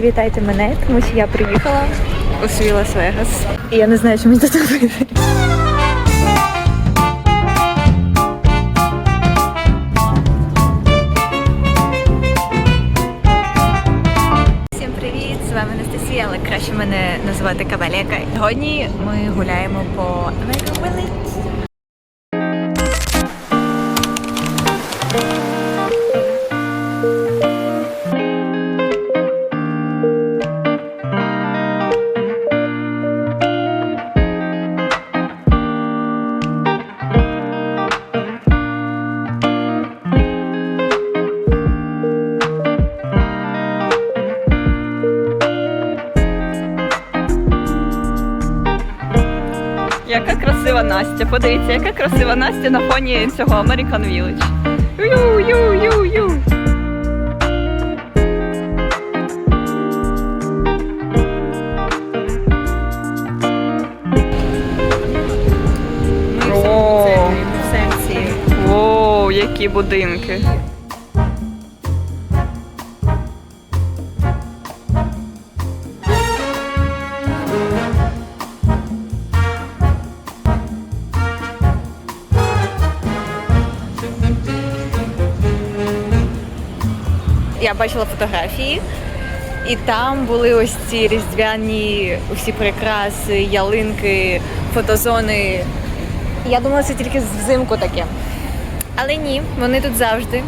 привітайте мене, тому що я приїхала у свій Лас-Вегас. І я не знаю, що мені тут робити. Краще мене називати Кавалека. Сьогодні ми гуляємо по American Настя. Подивіться, яка красива Настя на фоні цього American Village. Ю-ю-ю-ю. Які будинки. Я бачила фотографії, і там були ось ці різдвяні усі прикраси, ялинки, фотозони. Я думала, це тільки взимку таке. Але ні, вони тут завжди.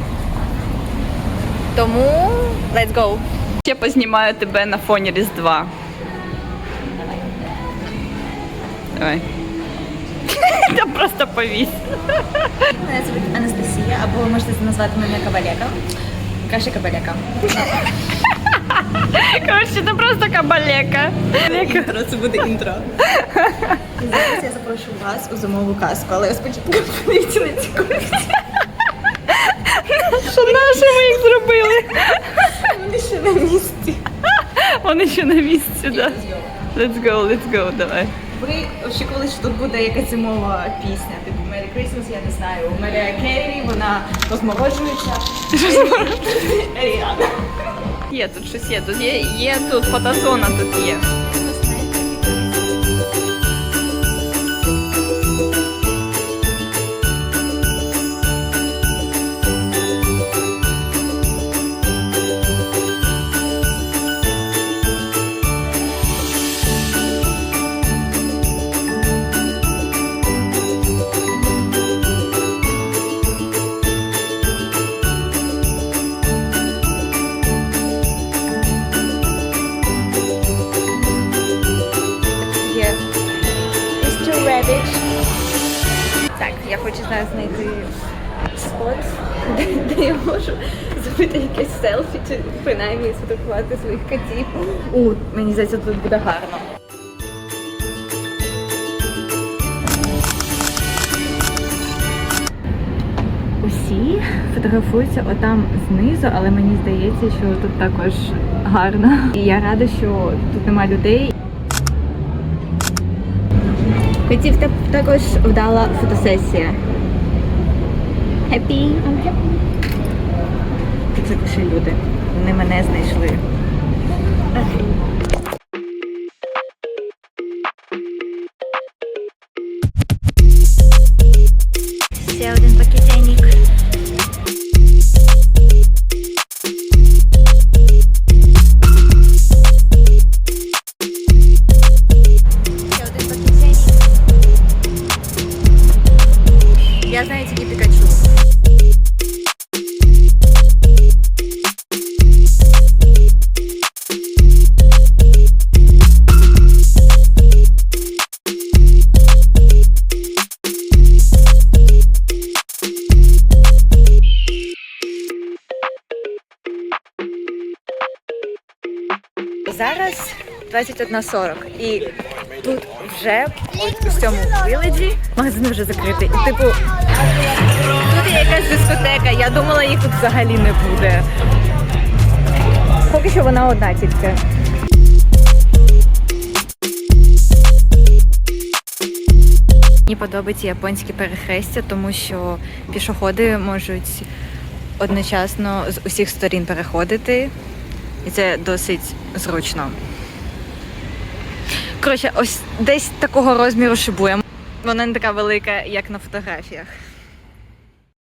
Тому let's go! Я познімаю тебе на фоні Різдва. Давай. Та просто повісь. Мене звуть Анастасія, або ви можете назвати мене Кавалека. Краще Кавалека. Коротше, це просто кабалека. Інтро, це буде інтро. Зараз я запрошую вас у зимову казку, але спочатку подивіться на ці. Що наше ми їх зробили? Вони ще на місці. Вони ще на місці, да. Let's go, let's go, давай. Ви очікували, що тут буде якась зимова пісня, типу Merry Christmas, я не знаю. Марія Керрі, вона розмолоджується. Ріана. Є тут щось є, тут є, є тут фотозона тут. Є Так, я хочу зараз знайти спот, де, де я можу зробити якесь селфі чи принаймні сфотографувати своїх котів. У, мені здається, тут буде гарно. Усі фотографуються отам знизу, але мені здається, що тут також гарно. І я рада, що тут нема людей. Котів так- також вдала фотосесія. Happy, I'm happy. Це також люди. Вони мене знайшли. Ще Зараз 21.40 і тут вже от у цьому виледжі магазин вже закритий. Типу тут є якась дискотека. Я думала, їх тут взагалі не буде. Поки що вона одна тільки. Мені подобається японське перехрестя, тому що пішоходи можуть одночасно з усіх сторін переходити. І це досить зручно. Коротше, ось десь такого розміру шибуємо. Вона не така велика, як на фотографіях.